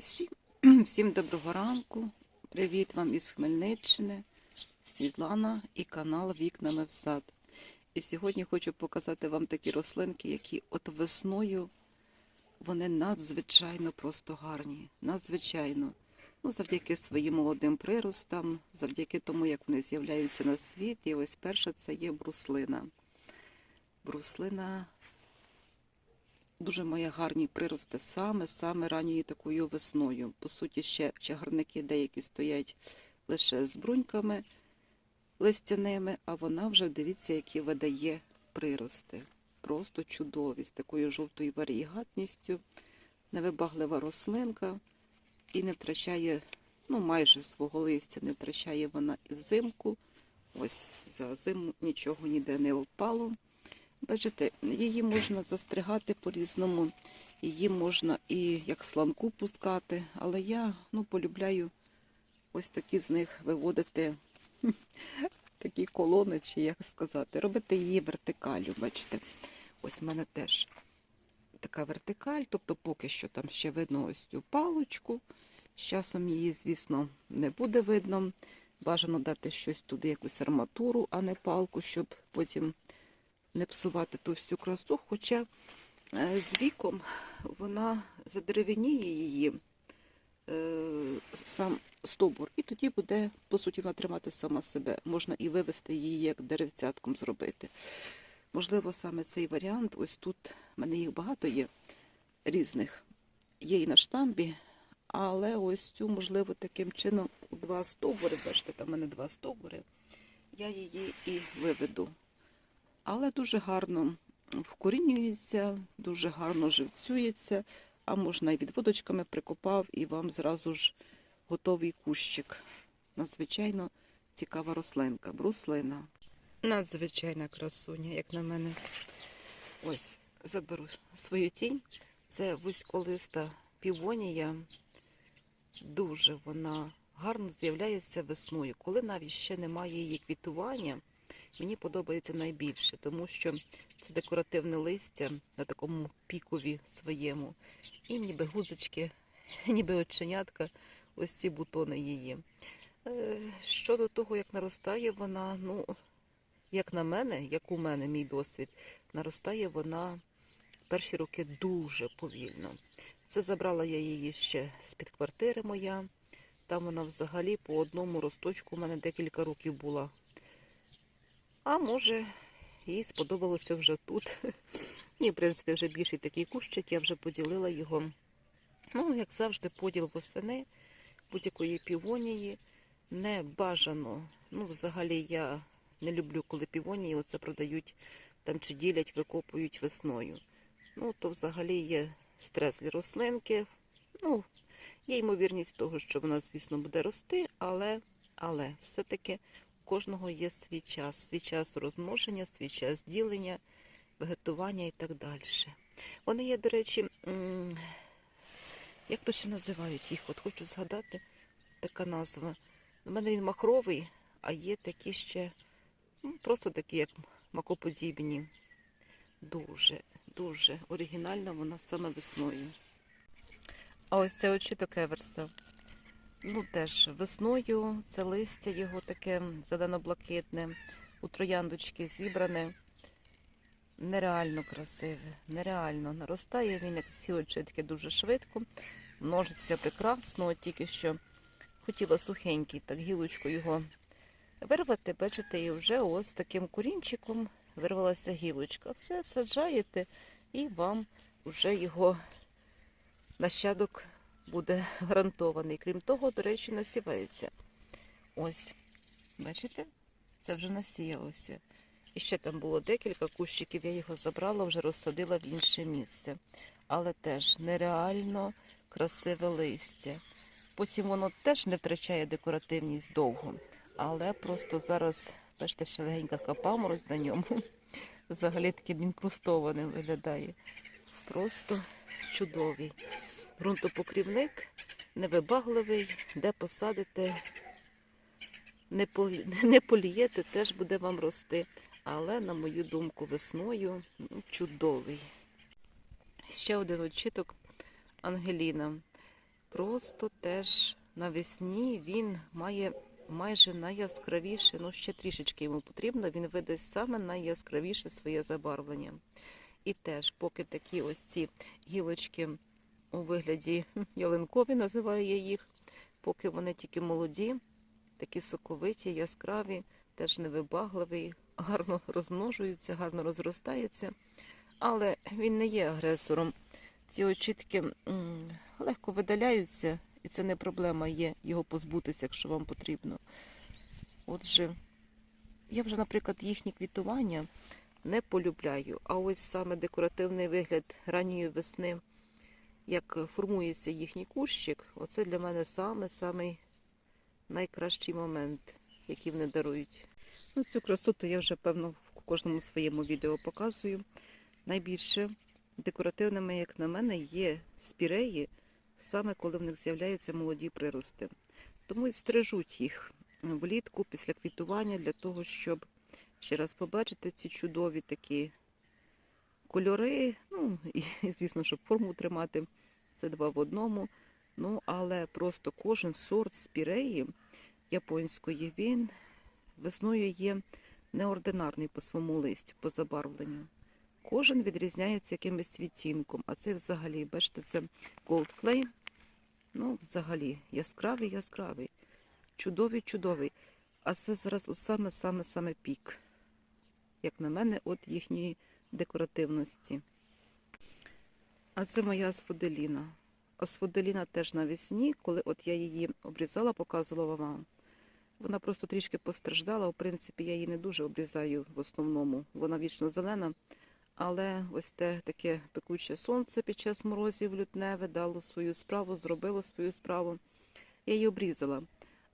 Всім, всім доброго ранку. Привіт вам із Хмельниччини, Світлана і канал Вікнами в сад. І сьогодні хочу показати вам такі рослинки, які от весною вони надзвичайно просто гарні. Надзвичайно. Ну, завдяки своїм молодим приростам, завдяки тому, як вони з'являються на світ. І ось перша це є бруслина. Бруслина дуже має гарні прирости саме, саме ранньою такою весною. По суті, ще чагарники деякі стоять лише з бруньками листяними, а вона вже дивіться, які видає прирости. Просто чудові, з такою жовтою варігатністю, невибаглива рослинка і не втрачає, ну майже свого листя, не втрачає вона і взимку. Ось за зиму нічого ніде не впало. Бачите, її можна застригати по-різному, її можна і як сланку пускати, але я ну, полюбляю ось такі з них виводити такі колони, чи як сказати, робити її вертикалю. Бачите, ось в мене теж така вертикаль, тобто поки що там ще видно ось цю палочку. З часом її, звісно, не буде видно. Бажано дати щось туди, якусь арматуру, а не палку, щоб потім не псувати ту всю красу, хоча е, з віком вона задеревеніє її е, сам стовбур, і тоді буде, по суті, вона тримати сама себе. Можна і вивести її як деревцятком зробити. Можливо, саме цей варіант, ось тут в мене їх багато є різних. Є і на штамбі, але ось цю, можливо, таким чином у два стовбури, бачите, там в мене два стовбури, я її і виведу але дуже гарно вкорінюється, дуже гарно живцюється, а можна і відводочками прикопав, і вам зразу ж готовий кущик. Надзвичайно цікава рослинка, бруслина. Надзвичайна красуня, як на мене. Ось, заберу свою тінь. Це вузьколиста півонія. Дуже вона гарно з'являється весною, коли навіть ще немає її квітування мені подобається найбільше, тому що це декоративне листя на такому пікові своєму. І ніби гудзички, ніби оченятка, ось ці бутони її. Е, Щодо того, як наростає вона, ну, як на мене, як у мене мій досвід, наростає вона перші роки дуже повільно. Це забрала я її ще з-під квартири моя. Там вона взагалі по одному росточку у мене декілька років була а може, їй сподобалося вже тут. Ні, в принципі, вже більший такий кущик, я вже поділила його. Ну, як завжди, поділ восени будь-якої півонії не бажано. Ну, взагалі, я не люблю, коли півонії оце продають там чи ділять, викопують весною. Ну, то взагалі є стрес для рослинки. Ну, є ймовірність того, що вона, звісно, буде рости, але, але все-таки кожного є свій час, свій час розмноження, свій час ділення, вегетування і так далі. Вони є, до речі, як то ще називають їх? От хочу згадати така назва. У мене він махровий, а є такі ще, ну, просто такі, як макоподібні. Дуже, дуже оригінальна вона саме весною. А ось це очіток Еверса. Ну, теж весною це листя його таке зелено-блакитне, у трояндочки зібране. Нереально красиве, нереально наростає він, як всі очітки, дуже швидко, множиться прекрасно, тільки що хотіла сухенький, так гілочку його вирвати, бачите, і вже ось таким корінчиком вирвалася гілочка. Все саджаєте і вам вже його нащадок буде гарантований. Крім того, до речі, насівається. Ось, бачите? Це вже насіялося. І ще там було декілька кущиків, я його забрала, вже розсадила в інше місце. Але теж нереально красиве листя. Потім воно теж не втрачає декоративність довго. Але просто зараз, бачите, ще легенька капаморость на ньому. Взагалі таким інкрустованим виглядає. Просто чудовий ґрунтопокрівник невибагливий, де посадите, не, полі... не полієте, теж буде вам рости. Але, на мою думку, весною ну, чудовий. Ще один очіток Ангеліна. просто теж навесні він має майже найяскравіше, ну ще трішечки йому потрібно, він видасть саме найяскравіше своє забарвлення. І теж, поки такі ось ці гілочки у вигляді ялинкові, називаю я їх, поки вони тільки молоді, такі соковиті, яскраві, теж невибагливі, гарно розмножуються, гарно розростаються. Але він не є агресором. Ці очітки легко видаляються, і це не проблема є його позбутися, якщо вам потрібно. Отже, я вже, наприклад, їхні квітування не полюбляю. А ось саме декоративний вигляд ранньої весни, як формується їхній кущик, оце для мене саме самий найкращий момент, який вони дарують. Ну, цю красоту я вже, певно, в кожному своєму відео показую. Найбільше декоративними, як на мене, є спіреї, саме коли в них з'являються молоді прирости. Тому і стрижуть їх влітку після квітування для того, щоб ще раз побачити ці чудові такі кольори. Ну і звісно, щоб форму тримати. Це два в одному. Ну, але просто кожен сорт спіреї японської він весною є неординарний по своєму листю, по забарвленню. Кожен відрізняється якимось відтінком, а це взагалі, бачите, це Gold Flame. Ну, взагалі, яскравий, яскравий, чудовий, чудовий. А це зараз саме-саме-саме пік, як на мене, от їхньої декоративності. А це моя асфоделіна. Асфоделіна теж навесні, коли от я її обрізала, показувала вам. Вона просто трішки постраждала. В принципі, я її не дуже обрізаю в основному. Вона вічно зелена. Але ось те таке пекуче сонце під час морозів лютневе дало свою справу, зробило свою справу. Я її обрізала.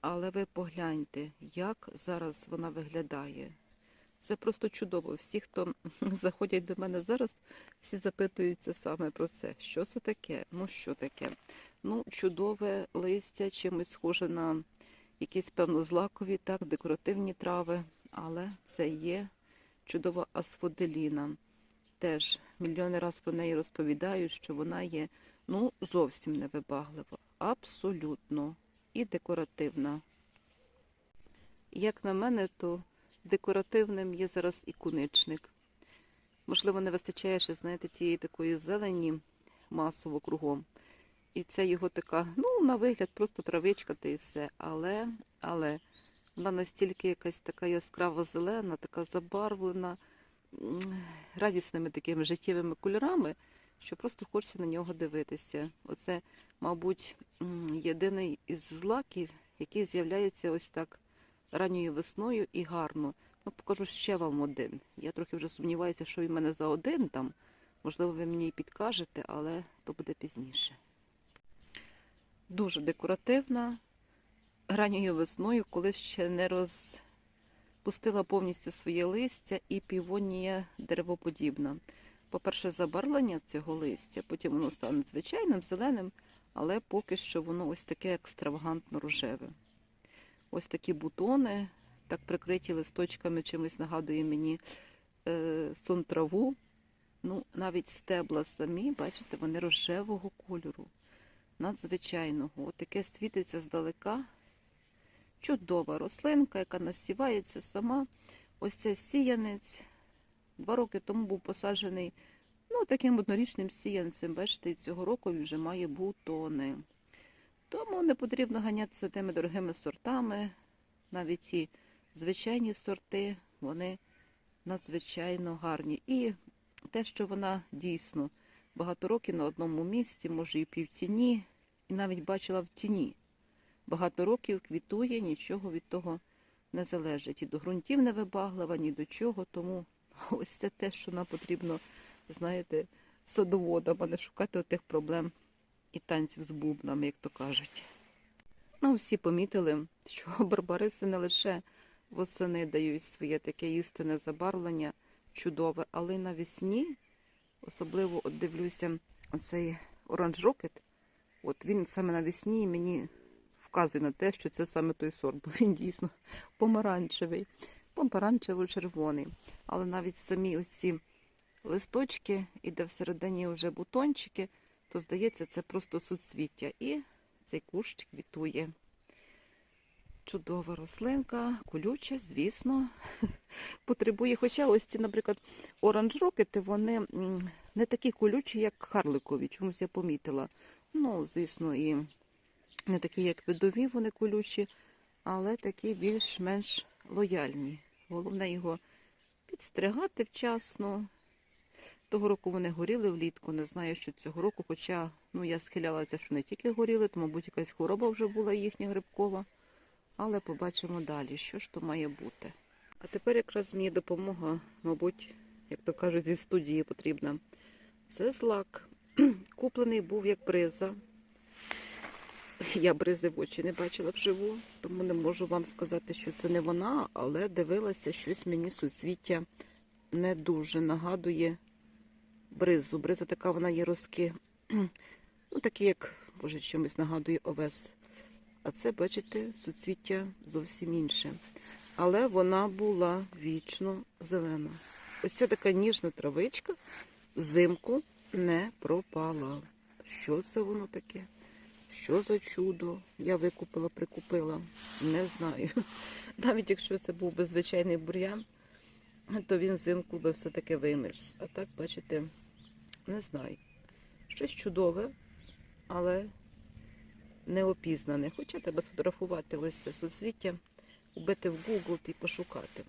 Але ви погляньте, як зараз вона виглядає. Це просто чудово. Всі, хто заходять до мене зараз, всі запитуються саме про це. Що це таке? Ну, що таке? Ну, чудове листя, чимось схоже на якісь, певно, злакові, так, декоративні трави, але це є чудова асфоделіна. Теж мільйони разів про неї розповідаю, що вона є ну, зовсім невибаглива, абсолютно і декоративна. Як на мене, то декоративним є зараз і куничник. Можливо, не вистачає ще, знаєте, тієї такої зелені масово кругом. І це його така, ну, на вигляд, просто травичка та і все. Але, але вона настільки якась така яскраво зелена, така забарвлена радісними такими життєвими кольорами, що просто хочеться на нього дивитися. Оце, мабуть, єдиний із злаків, який з'являється ось так ранньою весною і гарно. Ну, покажу ще вам один. Я трохи вже сумніваюся, що він в мене за один там. Можливо, ви мені і підкажете, але то буде пізніше. Дуже декоративна. Ранньою весною, коли ще не розпустила повністю своє листя і півонія деревоподібна. По-перше, забарвлення цього листя, потім воно стане звичайним, зеленим, але поки що воно ось таке екстравагантно рожеве. Ось такі бутони, так прикриті листочками, чимось нагадує мені е, сон траву. Ну, навіть стебла самі, бачите, вони рожевого кольору, надзвичайного. От таке світиться здалека. Чудова рослинка, яка насівається сама. Ось цей сіянець. Два роки тому був посаджений ну, таким однорічним сіянцем. Бачите, цього року він вже має бутони. Тому не потрібно ганятися тими дорогими сортами. Навіть ті звичайні сорти, вони надзвичайно гарні. І те, що вона дійсно багато років на одному місці, може і півтіні, і навіть бачила в тіні. Багато років квітує, нічого від того не залежить. І до ґрунтів не вибаглива, ні до чого. Тому ось це те, що нам потрібно, знаєте, садоводам, а не шукати отих проблем і танців з бубнами, як то кажуть. Ну, всі помітили, що барбариси не лише восени дають своє таке істинне забарвлення чудове, але й навесні, особливо от дивлюся, оцей оранж рокет, от він саме навесні і мені вказує на те, що це саме той сорт, бо він дійсно помаранчевий, помаранчево-червоний. Але навіть самі ось ці листочки, і всередині вже бутончики, то здається, це просто суцвіття. І цей кущ квітує. Чудова рослинка, колюча, звісно, потребує. Хоча ось ці, наприклад, оранж рокети, вони не такі колючі, як харликові, чомусь я помітила. Ну, звісно, і не такі, як видові, вони колючі, але такі більш-менш лояльні. Головне його підстригати вчасно. Того року вони горіли влітку, не знаю, що цього року, хоча ну, я схилялася, що не тільки горіли, то, мабуть, якась хвороба вже була їхня грибкова. Але побачимо далі, що ж то має бути. А тепер якраз мені допомога, мабуть, як то кажуть, зі студії потрібна. Це злак. Куплений був як бриза. Я бризи в очі не бачила вживу, тому не можу вам сказати, що це не вона, але дивилася, щось мені суцвіття не дуже нагадує бризу. Бриза така вона є розки, ну такі, як, боже, чимось нагадує овес. А це, бачите, суцвіття зовсім інше. Але вона була вічно зелена. Ось ця така ніжна травичка взимку не пропала. Що це воно таке? Що за чудо? Я викупила, прикупила. Не знаю. Навіть якщо це був би звичайний бур'ян, то він взимку би все-таки вимерз. А так, бачите, не знаю. Щось чудове, але неопізнане. Хоча треба сфотографувати ось це соцвіття, вбити в Google і пошукати.